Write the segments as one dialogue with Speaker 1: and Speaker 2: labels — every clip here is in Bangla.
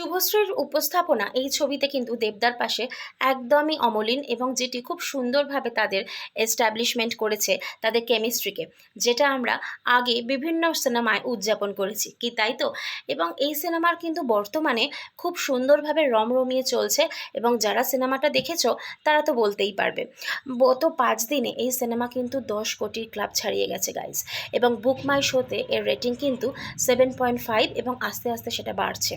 Speaker 1: শুভশ্রীর উপস্থাপনা এই ছবিতে কিন্তু দেবদার পাশে একদমই অমলিন এবং যেটি খুব সুন্দরভাবে তাদের এস্টাবলিশমেন্ট করেছে তাদের কেমিস্ট্রিকে যেটা আমরা আগে বিভিন্ন সিনেমায় উদযাপন করেছি, কি তাই তো? এবং এই সিনেমার কিন্তু বর্তমানে খুব সুন্দরভাবে রমরমিয়ে চলছে এবং যারা সিনেমাটা দেখেছ, তারা তো বলতেই পারবে। গত পাঁচ দিনে এই সিনেমা কিন্তু দশ কোটির ক্লাব ছাড়িয়ে গেছে গাইজ এবং বুক মাই শোতে এর রেটিং কিন্তু সেভেন পয়েন্ট ফাইভ এবং আস্তে আস্তে সেটা বাড়ছে।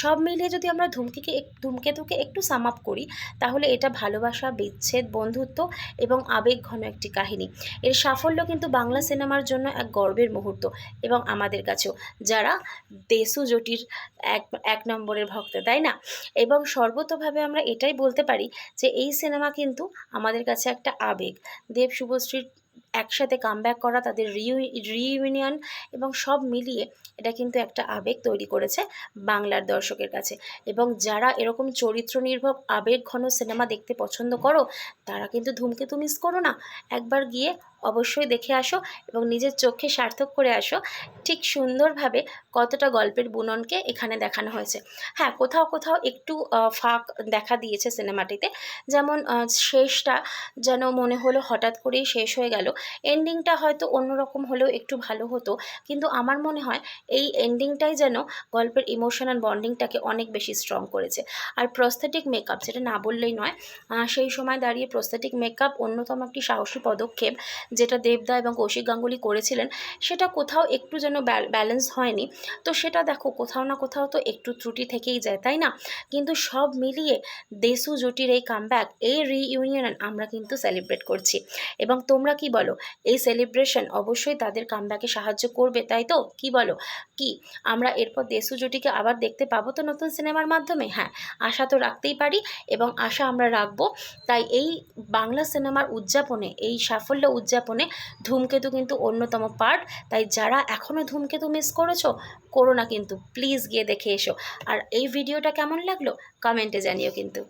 Speaker 1: সব মিলিয়ে যদি আমরা ধূমকেকে ধূমকেতুকে একটু সাম আপ করি, তাহলে এটা ভালোবাসা, বিচ্ছেদ, বন্ধুত্ব এবং আবেগ ঘন একটি কাহিনী। এর সাফল্য কিন্তু বাংলা সিনেমার জন্য এক গর্বের মুহূর্ত এবং আমাদের কাছেও, যারা দেশু জটির এক এক নম্বরের ভক্ত, তাই না? এবং সর্বতভাবে আমরা এটাই বলতে পারি যে, এই সিনেমা কিন্তু আমাদের কাছে একটা আবেগ। দেব শুভশ্রীর একসাথে কামব্যাক করা, তাদের রিউ রিইউনিয়ন এবং সব মিলিয়ে এটা কিন্তু একটা আবেগ তৈরি করেছে বাংলার দর্শকের কাছে। এবং যারা এরকম চরিত্র নির্ভর আবেগ ঘন সিনেমা দেখতে পছন্দ করো, তারা কিন্তু ধূমকেতু মিস করো না। একবার গিয়ে অবশ্যই দেখে আসো এবং নিজের চোখে সার্থক করে আসো। ঠিক সুন্দরভাবে কতটা গল্পের বুননকে এখানে দেখানো হয়েছে। হ্যাঁ কোথাও কোথাও একটু ফাঁক দেখা দিয়েছে সিনেমাটিতে যেমন শেষটা যেন মনে হলো হঠাৎ করেই শেষ হয়ে গেল। এন্ডিংটা হয়তো অন্যরকম হলেও একটু ভালো হতো। কিন্তু আমার মনে হয় এই এন্ডিংটাই যেন গল্পের ইমোশনাল বন্ডিংটাকে অনেক বেশি স্ট্রং করেছে। আর প্রস্থেটিক মেকআপ যেটা না বললেই নয় সেই সময় দাঁড়িয়ে প্রস্থেটিক মেকআপ অন্যতম একটি সাহসী পদক্ষেপ যেটা দেবদা এবং কৌশিক গাঙ্গুলি করেছিলেন, সেটা কোথাও একটু যেন ব্যালেন্স হয়নি। তো সেটা দেখো, কোথাও না কোথাও তো একটু ত্রুটি থেকেই যায়, তাই না? কিন্তু সব মিলিয়ে দেশু জুটির এই কামব্যাক এই রিইউনিয়ন আমরা কিন্তু সেলিব্রেট করছি। এবং তোমরা কি বলো এই সেলিব্রেশন অবশ্যই তাদের কামব্যাকে সাহায্য করবে, তাই তো? কি বলো? কি, আমরা এরপর দেশু জুটিকে আবার দেখতে পাবো তো নতুন সিনেমার মাধ্যমে? হ্যাঁ আশা তো রাখতেই পারি এবং আশা আমরা রাখব। তাই এই বাংলা সিনেমার উদযাপনে, এই সাফল্য উদযাপনে ধূমকেতু কিন্তু অন্যতম পার্ট তাই যারা এখনও ধূমকেতু মিস করেছ, করো না কিন্তু প্লিজ গিয়ে দেখে এসো। আর এই ভিডিওটা কেমন লাগল? কমেন্টে জানিও কিন্তু।